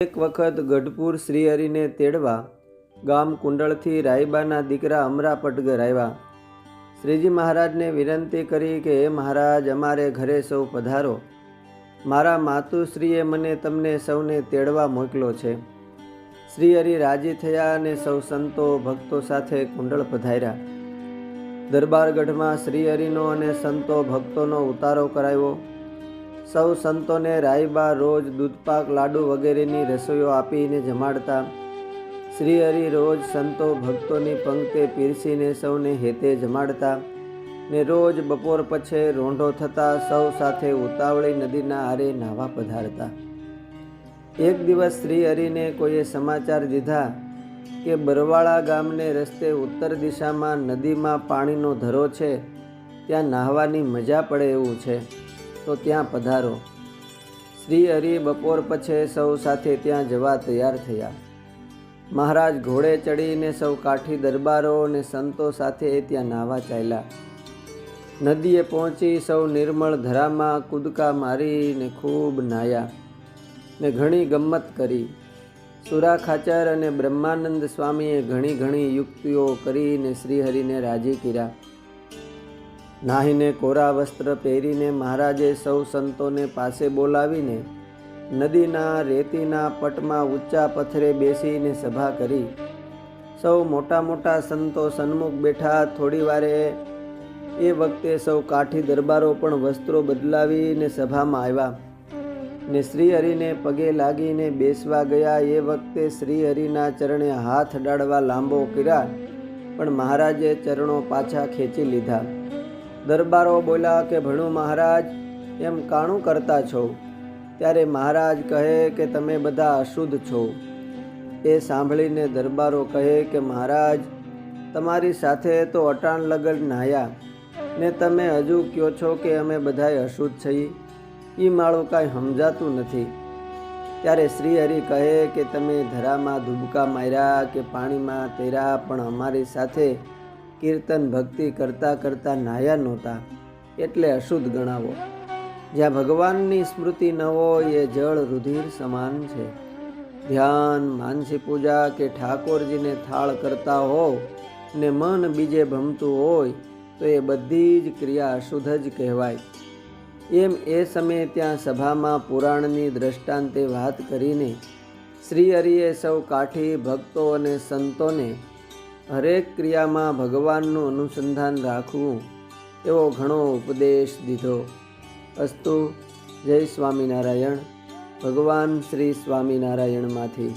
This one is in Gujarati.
એક વખત ગઢપુર શ્રીહરિને તેડવા ગામ કુંડળથી રાયબાના દીકરા અમરા પટગર આવ્યા શ્રીજી મહારાજને વિનંતી કરી કે, હે મહારાજ, અમારે ઘરે સૌ પધારો. મારા માતુશ્રીએ મને તમને સૌને તેડવા મોકલો છે. શ્રીહરિ રાજી થયા અને સૌ સંતો ભક્તો સાથે કુંડળ પધાર્યા. દરબારગઢમાં શ્રીહરિનો અને સંતો ભક્તોનો ઉતારો કરાવ્યો સૌ સંતોને રાયબા રોજ દૂધપાક, લાડુ વગેરેની રસોઈઓ આપીને જમાડતા. શ્રી હરિ રોજ સંતો ભક્તોની પંક્તે પીરસીને સૌને હેતે જમાડતા ને રોજ બપોર પછી રોંઢો થતાં સૌ સાથે ઉતાવળી નદીના આરે નાહવા પધારતા. એક દિવસ શ્રી હરિને કોઈએ સમાચાર દીધા કે બરવાળા ગામને રસ્તે ઉત્તર દિશામાં નદીમાં પાણીનો ધરો છે, ત્યાં નાહવાની મજા પડે એવું છે. તો ત્યાં પધારો. શ્રી હરિ બપોર પછી સૌ સાથે ત્યાં જવા તૈયાર થયા. મહારાજ ઘોડે ચડીને સૌ કાઠી દરબારો અને સંતો સાથે ત્યાં નાહવા ચાલ્યા. નદીએ પહોંચી સૌ નિર્મળ ધરામાં કૂદકા મારીને ખૂબ નાયા ને ઘણી ગમ્મત કરી. સુરા ખાચર અને બ્રહ્માનંદ સ્વામીએ ઘણી ઘણી યુક્તિઓ કરીને શ્રીહરિને રાજી કર્યા. નાહીને કોરા વસ્ત્ર પહેરીને મહારાજે સૌ સંતોને પાસે બોલાવીને નદીના રેતીના પટમાં ઊંચા પથ્થરે બેસીને સભા કરી. સૌ મોટા મોટા સંતો સન્મુખ બેઠા થોડી વારે એ વખતે સૌ કાઠી દરબારો પણ વસ્ત્રો બદલાવીને સભામાં આવ્યા ને શ્રીહરિને પગે લાગીને બેસવા ગયા. એ વખતે શ્રીહરિના ચરણે હાથ અડાડવા લાંબો કર્યા પણ મહારાજે ચરણો પાછા ખેંચી લીધા. દરબારો બોલ્યા કે, ભણું મહારાજ, એમ કાણું કરતા છો? ત્યારે મહારાજ કહે કે, તમે બધા અશુદ્ધ છો. એ સાંભળીને દરબારો કહે કે, મહારાજ, તમારી સાથે તો અટાણ લગન નાહ્યા ને તમે હજુ કહો છો કે, અમે બધાય અશુદ્ધ છીએ? એ માળું કાંઈ સમજાતું નથી. ત્યારે શ્રીહરિ કહે કે, તમે ધરામાં ધુબકા માર્યા કે, પાણીમાં તૈરા પણ અમારી સાથે કીર્તન ભક્તિ કરતાં કરતાં નાયા નહોતા, એટલે અશુદ્ધ ગણાવો. જ્યાં ભગવાનની સ્મૃતિ ન હોય એ જળ રુધિર સમાન છે. ધ્યાન, માનસી પૂજા કે ઠાકોરજીને થાળ કરતા હો ને મન બીજે ભમતું હોય, તો એ બધી જ ક્રિયા અશુદ્ધ જ કહેવાય. એમ એ સમયે ત્યાં સભામાં પુરાણની દ્રષ્ટાંતે વાત કરીને શ્રી હરિએ સૌ કાઠી ભક્તો અને સંતોને હરેક ક્રિયામાં ભગવાનનું અનુસંધાન રાખવું એવો ઘણો ઉપદેશ દીધો. અસ્તુ, જય સ્વામિનારાયણ. ભગવાન શ્રી સ્વામિનારાયણમાંથી.